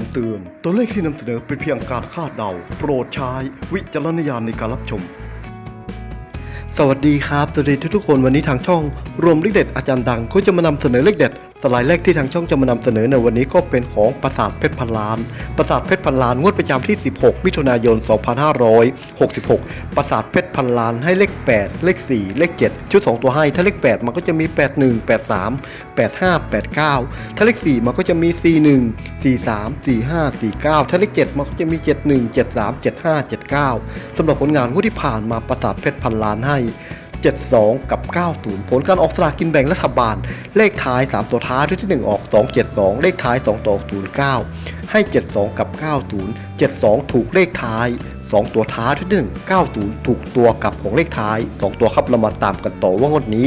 ำเตือน ตัวเลขที่นำเสนอเป็นเพียงการคาดเดา โปรดใช้วิจารณญาณในการรับชม สวัสดีครับสวัสดีทุกๆคนวันนี้ทางช่อง รวมเลขเด็ดอาจารย์ดังก็จะมานำเสนอเลขเด็ด สไลด์แรกที่ทางช่องจะมานำเสนอในวันนี้ก็เป็นของปราสาทเพชรพันล้าน ปราสาทเพชรพันล้านงวดประจำที่ 16 มิถุนายน 2566 ปราสาทเพชรพันล้านให้เลข 8 เลข 4 เลข 7 ชุด 2 ตัวให้ ถ้าเลข 8 มันก็จะมี 81 83 85 89 ถ้าเลข 4 มันก็จะมี 41 43 45 49 ถ้าเลข 7 มันก็จะมี 71 73 75 79สำหรับผลงานงวดที่ผ่านมาปราสาทเพชรพันล้านให้ 72 กับ 90 ผลการออกสลากกินแบ่งรัฐบาล เลขท้าย 3 ตัวท้ายด้วยที่ 1 ออก 272 เลขท้าย 2 ตัวออก 09 ให้ 72 กับ 90 72 ถูกเลขท้าย 2 ตัวท้ายด้วยที่1 90 ถูกตัวกลับของเลขท้าย 2 ตัวครับเรามาตามกันต่อว่างวดนี้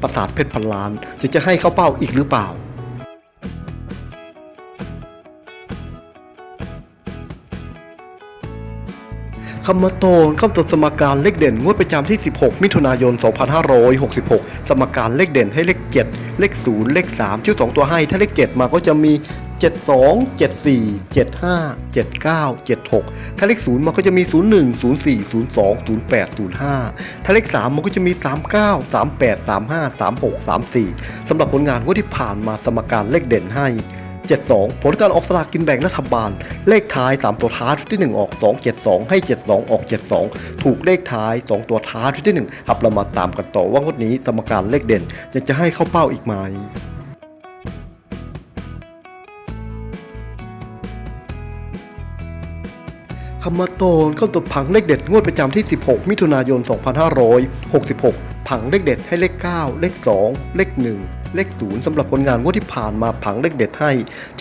ประสาทเพชรพันล้านจะจะให้เข้าเป้าอีกหรือเปล่า คำมาโตนคำตดสมการเลขเด่นงวดประจำที่ 16 มิถุนายน 2566 สมการเลขเด่นให้เลข 7 เลข 0 เลข 3 ชื่อ 2 ตัวให้ ถ้าเลข 7 มาก็จะมี 72 74 75 79 76 ถ้าเลข 0 มันก็จะมี 01 04 02 08 05 ถ้าเลข 3 มันก็จะมี 39 38 35 36 34 สำหรับผลงานงวดที่ผ่านมาสมการเลขเด่นให้ 72 ผลการออกสลากกินแบ่งรัฐบาล เลขท้าย 3 ตัวท้ายที่ 1 ออก 272 ให้ 72 ออก 72 ถูกเลขท้าย 2 ตัวท้ายที่ 1 ครับเรามาตามกันต่อว่างวดนี้สมการเลขเด่นจะจะให้เข้าเป้าอีกไหมคำมาโตนเข้าตบผังเลขเด็ดงวดประจำที่ 16 มิถุนายน 2566 ผังเลขเด็ดให้เลข 9 เลข 2 เลข 1 เลข0สำหรับผลงานงวดที่ผ่านมาผังเลขเด็ดให้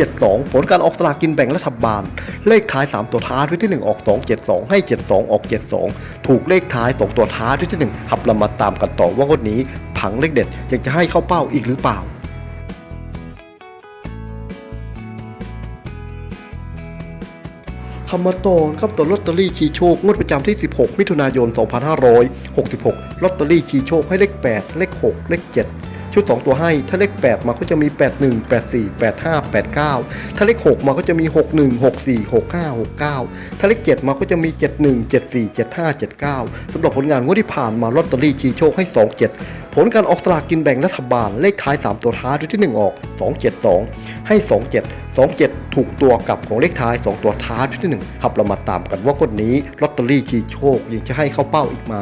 72 ผลการออกสลากกินแบ่งรัฐบาล เลขท้าย 3 ตัวท้ายด้วยที่ 1 ออก 272 ให้ 72 ออก 72 ถูกเลขท้าย2ตัวท้ายด้วยที่ 1 ขับเรามาตามกันต่อว่างวดนี้ ผังเลขเด็ดยังจะให้เข้าเป้าอีกหรือเปล่าคำมาโตนคำตอนลอตเตอรี่ชีโชคงวดประจำที่ 16 มิถุนายน 2566 ลอตเตอรี่ชีโชคให้เลข 8 เลข 6 เลข 7 ชุด 2 ตัวให้ ถ้าเลข 8 มาก็จะมี 81 84 85 89 ถ้าเลข 6 มาก็จะมี 61 64 65 69 ถ้าเลข 7 มาก็จะมี 71 74 75 79สำหรับผลงานงวดที่ผ่านมาลอตเตอรี่ชีโชคให้ 27 ผลการออกสลากกินแบ่งรัฐบาลเลขท้าย 3 ตัวท้ายที่ 1 ออก 272 ให้ 27 27 ถูกตัวกลับของเลขท้าย 2 ตัวท้ายที่ 1 ครับเรามาตามกันว่ากดนี้ลอตเตอรี่ชีโชคยังจะให้เข้าเป้าอีกไหม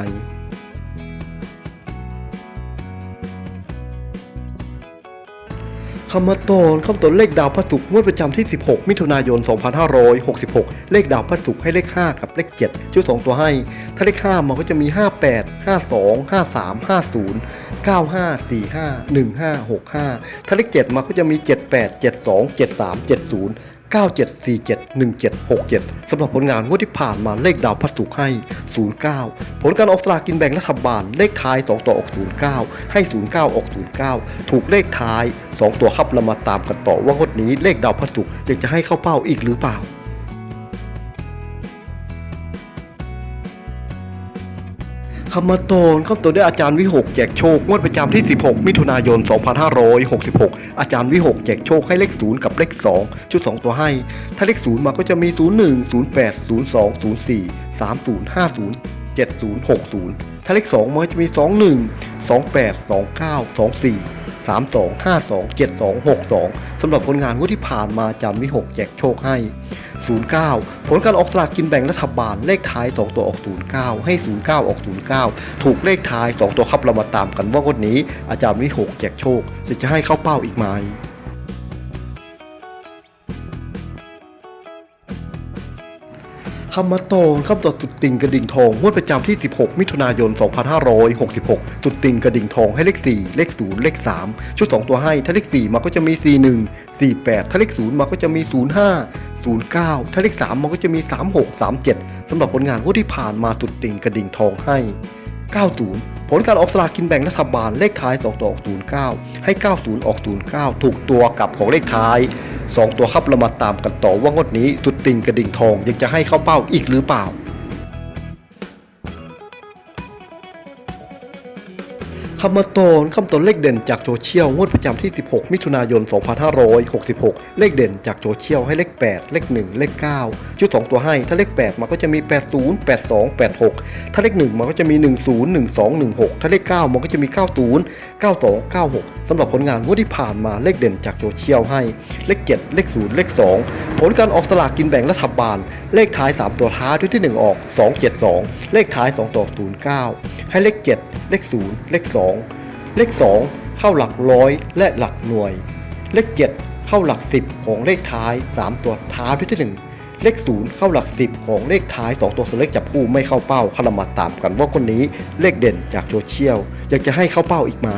คำมาตอนคำตนเลขดาวพระศุกร์งวดประจำที่ 16 มิถุนายน 2566 เลขดาวพระศุกร์ให้เลข 5 กับเลข 7 ชุด 2 ตัวให้ ถ้าเลข 5 มันก็จะมี 58 52 53 50 95 45 15 65 ถ้าเลข 7 มันก็จะมี 78 72 73 70 9747 1767 สำหรับผลงานงวดที่ผ่านมาเลขดาวพัสดุให้ 09 ผลการออกสลากกินแบ่งรัฐบาลเลขท้าย 2 ตัวออก 09 ให้ 09 ออก 09 ถูกเลขท้าย 2 ตัวครับเรามาตามกันต่อว่างวดนี้เลขดาวพัสดุจะให้เข้าเป้าอีกหรือเปล่า คำมาโตนคำตนได้อาจารย์วิหกแจกโชคงวดประจำที่ 16 มิถุนายน 2566 อาจารย์วิหกแจกโชคให้เลข 0 กับเลข 2 ชุด 2 ตัวให้ ถ้าเลข 0 มาก็จะมี 01 08 02 04 30 50 70 60 ถ้าเลข 2 มาจะมี 21 28 29 24 32 52 72 62สำหรับผลงานงวดที่ผ่านมาอาจารย์วิหกแจกโชคให้ 09 ผลการออกสลากกินแบ่งรัฐบาลเลขท้าย 2 ตัวออก 09 ให้ 09 ออก 09 ถูกเลขท้าย 2 ตัวครับเรามาตามกันว่างวดนี้อาจารย์วิหกแจกโชคจะจะให้เข้าเป้าอีกไหม คำมาโตนคำตอบสุดติงกระดิ่งทองงวดประจำที่ 16 มิถุนายน 2566 สุดติงกระดิ่งทองให้เลข 4 เลข 0 เลข 3 ชุด 2 ตัวให้ ถ้าเลข 4 มาก็จะมี 41 48 ถ้าเลข 0 มาก็จะมี 05 09 ถ้าเลข 3 มันก็จะมี 36 37 สำหรับผลงานงวดที่ผ่านมาสุดติงกระดิ่งทองให้ 90 ผลการออกสลากกินแบ่งรัฐบาลเลขท้าย2ตัวออก09 ให้ 90 ออก 09 ถูกตัวกับของเลขท้าย 2 ตัวครับเรามาตามกันต่อว่างวดนี้ตุดติงกระดิ่งทองยังจะให้เข้าเป้าอีกหรือเปล่า คำมาตอนคำตนเลขเด่นจากโซเชียลงวดประจำที่ 16 มิถุนายน 2566 เลขเด่นจากโซเชียลให้เลข 8 เลข 1 เลข 9 ชุด 2 ตัวให้ ถ้าเลข 8 มันก็จะมี 80 82 86 ถ้าเลข 1 มันก็จะมี 10 12 16 ถ้าเลข 9 มันก็จะมี 90 92 96สำหรับผลงานงวดที่ผ่านมาเลขเด่นจากโซเชียลให้ เลข 7 เลข 0 เลข 2 ผลการออกสลากกินแบ่งรัฐบาล เลขท้าย 3 ตัวท้ายด้วยที่ 1 ออก 272 เลขท้าย 2 ตัว 09 ให้เลข 7 เลข 0 เลข 2 เลข 2 เข้าหลักร้อยและหลักหน่วย เลข 7 เข้าหลัก 10 ของเลขท้าย 3 ตัวท้ายด้วยที่ 1 เลข 0 เข้าหลัก 10 ของเลขท้าย 2 ตัวส่วนเลขจับคู่ไม่เข้าเป้าคารามาตามกันว่าคนนี้เลขเด่นจากโซเชียลอยากจะให้เข้าเป้าอีกไหม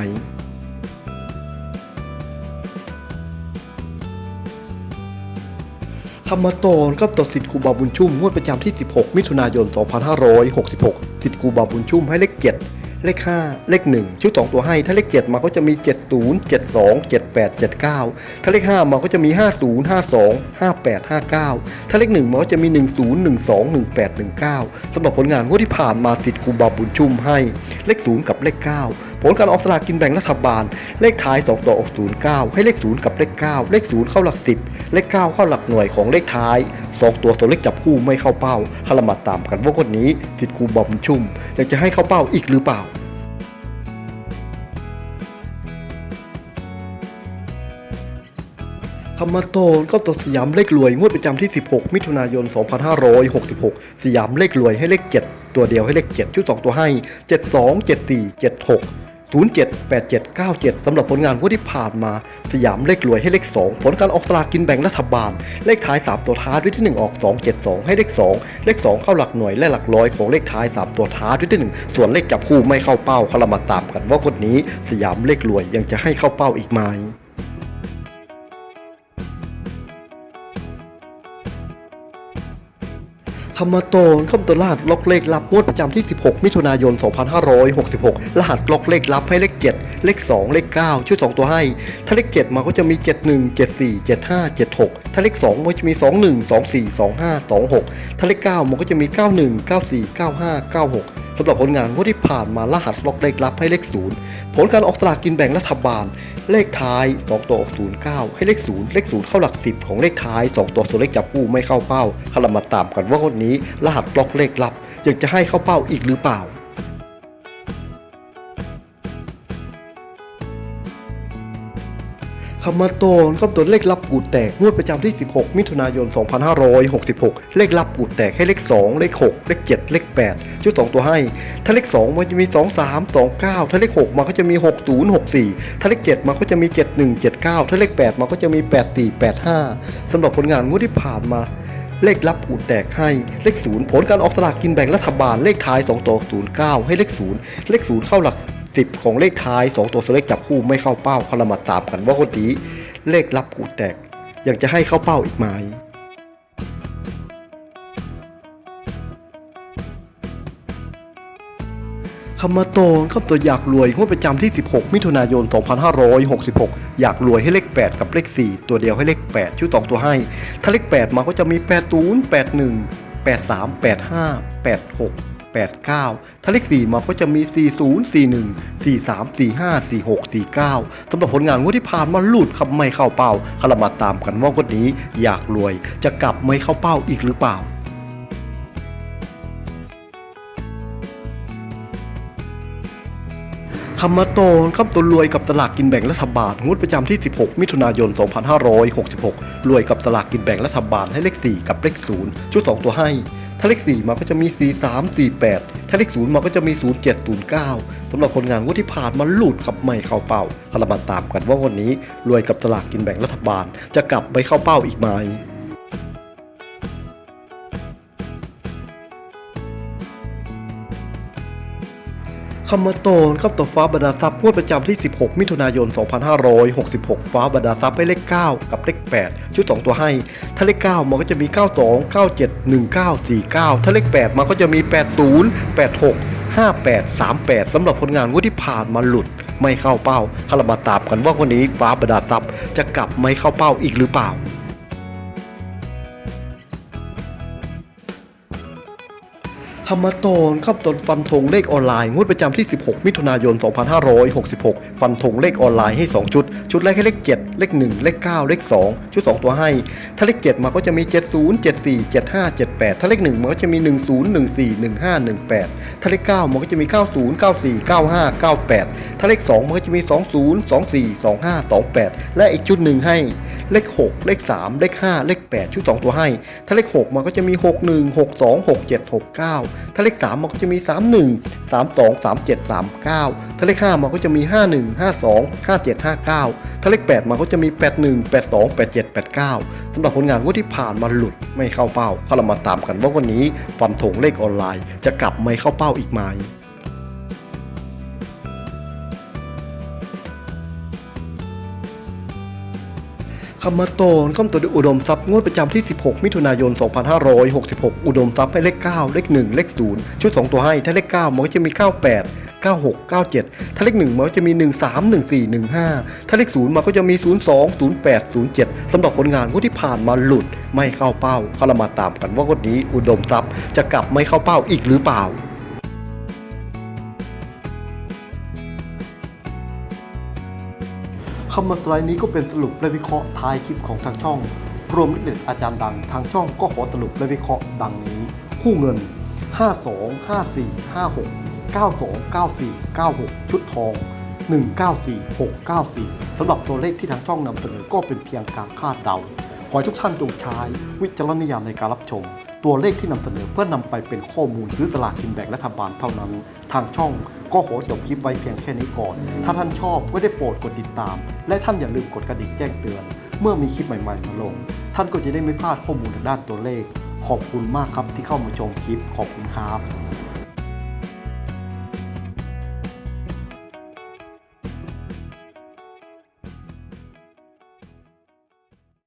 คำมาโตนกับต่อสิทธิ์ครูบาบุญชุ่มงวดประจำที่ 16 มิถุนายน 2566 สิทธิ์ครูบาบุญชุ่มให้เลข 7 เลข 5 เลข 1 ชุด 2 ตัวให้ ถ้าเลข 7 มาก็จะมี 70 72 78 79 ถ้าเลข 5 มาก็จะมี 50 52 58 59 ถ้าเลข 1 มาก็จะมี 10 12 18 19สำหรับผลงานงวดที่ผ่านมาสิทธิ์ครูบาบุญชุ่มให้ เลข 0 กับเลข 9ผลการออกสลากกินแบ่งรัฐบาล เลขท้าย2ตัวออก09 ให้เลข 0 กับเลข 9 เลข 0 เข้าหลัก 10 เลข 9 เข้าหลักหน่วยของเลขท้าย 2 ตัวตัวเลขจับคู่ไม่เข้าเป้าคารามาตามกันว่าคนนี้ สิทธิ์ครูบอมชุ่ม อยากจะให้เข้าเป้าอีกหรือเปล่าคำมาโตนก็ตัวสยามเลขรวยงวดประจำที่ 16 มิถุนายน 2566 สยามเลขรวยให้เลข 7 ตัวเดียวให้เลข 7 ชุด 2 ตัวให้ 72 74 76 07 87 97 สำหรับผลงานงวดที่ผ่านมา สยามเลขรวยให้เลข 2 ผลการออกสลากกินแบ่งรัฐบาล เลขท้าย 3 ตัวท้ายด้วยที่ 1 ออก 272 ให้เลข 2 เลข 2 เข้าหลักหน่วยและหลักร้อยของเลขท้าย 3 ตัวท้ายด้วยที่ 1 ส่วนเลขจับคู่ไม่เข้าเป้าเขาเรามาตามกันว่าคนนี้ สยามเลขรวยยังจะให้เข้าเป้าอีกไหม ธรรมโตนคำตัวรหัสล็อกเลขลับงวดประจำที่ 16 มิถุนายน 2566 รหัสล็อกเลขลับให้เลข 7 เลข 2 เลข 9 ช่วย 2 ตัวให้ ถ้าเลข 7 มาก็จะมี 71 74 75 76 ถ้าเลข 2 มันจะมี 21 24 25 26 ถ้าเลข 9 มันก็จะมี 91 94 95 96 สำหรับผลงานงวดที่ผ่านมารหัสล็อกเลขลับให้เลข0ผลการออกสลากกินแบ่งรัฐบาล เลขท้าย2ตัวออก09ให้เลข0เลข0เข้าหลัก10ของเลขท้าย2ตัวส่วนเลขจับคู่ไม่เข้าเป้าคารามาตามกันว่าคนนี้รหัสล็อกเลขลับยังจะให้เข้าเป้าอีกหรือเปล่า คำมาโตนคำตัวเลขลับกูดแตกงวดประจำที่ 16 มิถุนายน 2566 เลขลับกูดแตกให้เลข 2 เลข 6 เลข 7 เลข 8 ชุด 2 ตัวให้ ถ้าเลข 2 มันจะมี 2 3 2 9 ถ้าเลข 6 มันก็จะมี 6 0 6 4 ถ้าเลข 7 มันก็จะมี 7 1 7 9 ถ้าเลข 8 มันก็จะมี 8 4 8 5 สำหรับผลงานงวดที่ผ่านมาเลขลับอูดแตกให้ เลข0ผลการออกสลากกินแบ่งรัฐบาลเลขท้าย2ตัว09 ให้เลข0เลข0เข้าหลัก 10 ของเลขท้าย 2 ตัวเลขจับคู่ไม่เข้าเป้าเขาเรามาตามกันว่าคนนี้เลขลับอูดแตก ยังจะให้เข้าเป้าอีกไหมคำมาโตนคำตัวอยากรวยงวดประจำที่ 16 มิถุนายน 2566 อยากรวยให้เลข 8 กับเลข 4 ตัวเดียวให้เลข 8ชุด2ตัวให้ ถ้าเลข 8 มาก็จะมี 80 81 83 85 86 89 ถ้าเลข 4 มาก็จะมี 40 41 43 45 46 49สำหรับผลงานงวดที่ผ่านมาหลุดครับไม่เข้าเป้าคารามาตามกันว่าคนนี้อยากรวยจะกลับไม่เข้าเป้าอีกหรือเปล่าคำมาโตนคำตัวรวยกับสลากกินแบ่งรัฐบาลงวดประจำที่ 16 มิถุนายน 2566 รวยกับสลากกินแบ่งรัฐบาลให้เลข 4 กับเลข 0 ชุด 2 ตัวให้ ถ้าเลข4มาก็จะมี 4 3 4 8 ถ้าเลข0มาก็จะมี 0 7 0 9สำหรับคนงานงวดที่ผ่านมาหลุดกับไม่เข้าเป้าเรามาตามกันว่าวันนี้รวยกับสลากกินแบ่งรัฐบาล จะกลับไปเข้าเป้าอีกไหม คำมาโตนครับต่อฟ้าบรรดาทรัพย์งวดประจำที่ 16 มิถุนายน 2566 ฟ้าบรรดาทรัพย์ให้เลข 9 กับเลข 8 ชุด 2 ตัวให้ ถ้าเลข 9 มันก็จะมี 92 97 19 49 ถ้าเลข 8 มันก็จะมี 80 86 58 38 สำหรับผลงานงวดที่ผ่านมาหลุดไม่เข้าเป้าคารามาตามกันว่าคนนี้ฟ้าบรรดาทรัพย์จะกลับไม่เข้าเป้าอีกหรือเปล่า ธรรมตอนครับตอนฟันธงเลขออนไลน์งวดประจำที่ 16 มิถุนายน 2566 ฟันธงเลขออนไลน์ให้ 2 ชุด ชุดแรกให้เลข 7 เลข 1 เลข 9 เลข 2 ชุด 2 ตัวให้ ถ้าเลข 7 มาก็จะมี 70 74 75 78 ถ้าเลข 1มันก็จะมี 10 14 15 18 ถ้าเลข 9มันก็จะมี 90 94 95 98 ถ้าเลข 2มันก็จะมี 20 24 25 28 และอีกชุดหนึ่งให้ เลข 6 เลข 3 เลข 5 เลข 8 ชุด 2 ตัวให้ ถ้าเลข 6 มันก็จะมี 6 1 6 2 6 7 6 9 ถ้าเลข 3 มันก็จะมี 3 1 3 2 3 7 3 9 ถ้าเลข 5 มันก็จะมี 5 1 5 2 5 7 5 9 ถ้าเลข 8 มันก็จะมี 8 1 8 2 8 7 8 9 สำหรับผลงานว่าที่ผ่านมาหลุดไม่เข้าเป้าก็เรามาตามกันว่าวันนี้ฟันธงเลขออนไลน์ จะกลับไม่เข้าเป้าอีกไหม คำมาโตนคำตัวด้วยอุดมทรัพย์งวดประจำที่ 16 มิถุนายน 2566 อุดมทรัพย์ให้เลข 9 เลข 1 เลข 0 ชุด 2 ตัวให้ ถ้าเลข 9 มันก็จะมี 98 96 97 ถ้าเลข 1 มันก็จะมี 13 14 15 ถ้าเลข 0 มันก็จะมี 02 08 07 สำหรับผลงานงวดที่ผ่านมาหลุด ไม่เข้าเป้าเขาเรามาตามกันว่างวดนี้อุดมทรัพย์จะกลับไม่เข้าเป้าอีกหรือเปล่า คำมาสไลด์นี้ก็เป็นสรุปและวิเคราะห์ท้ายคลิปของทางช่อง รวมเด็ดอาจารย์ดัง ทางช่องก็ขอสรุปและวิเคราะห์ดังนี้ คู่เงิน 52 54 56 92 94 96 ชุดทอง 194 694สำหรับตัวเลขที่ทางช่องนำเสนอก็เป็นเพียงการคาดเดา ขอให้ทุกท่านจงใช้วิจารณญาณในการรับชม ตัวเลขที่นำเสนอเพื่อนำไปเป็นข้อมูลซื้อสลากกินแบ่งรัฐบาลเท่านั้น ทางช่อง ก็ขอจบคลิปไว้เพียงแค่นี้ก่อน ถ้าท่านชอบก็ได้โปรดกดติดตาม และท่านอย่าลืมกดกระดิ่งแจ้งเตือน เมื่อมีคลิปใหม่ๆมาลง ท่านก็จะได้ไม่พลาดข้อมูลทางด้านตัวเลข ขอบคุณมากครับที่เข้ามาชมคลิป ขอบคุณครับ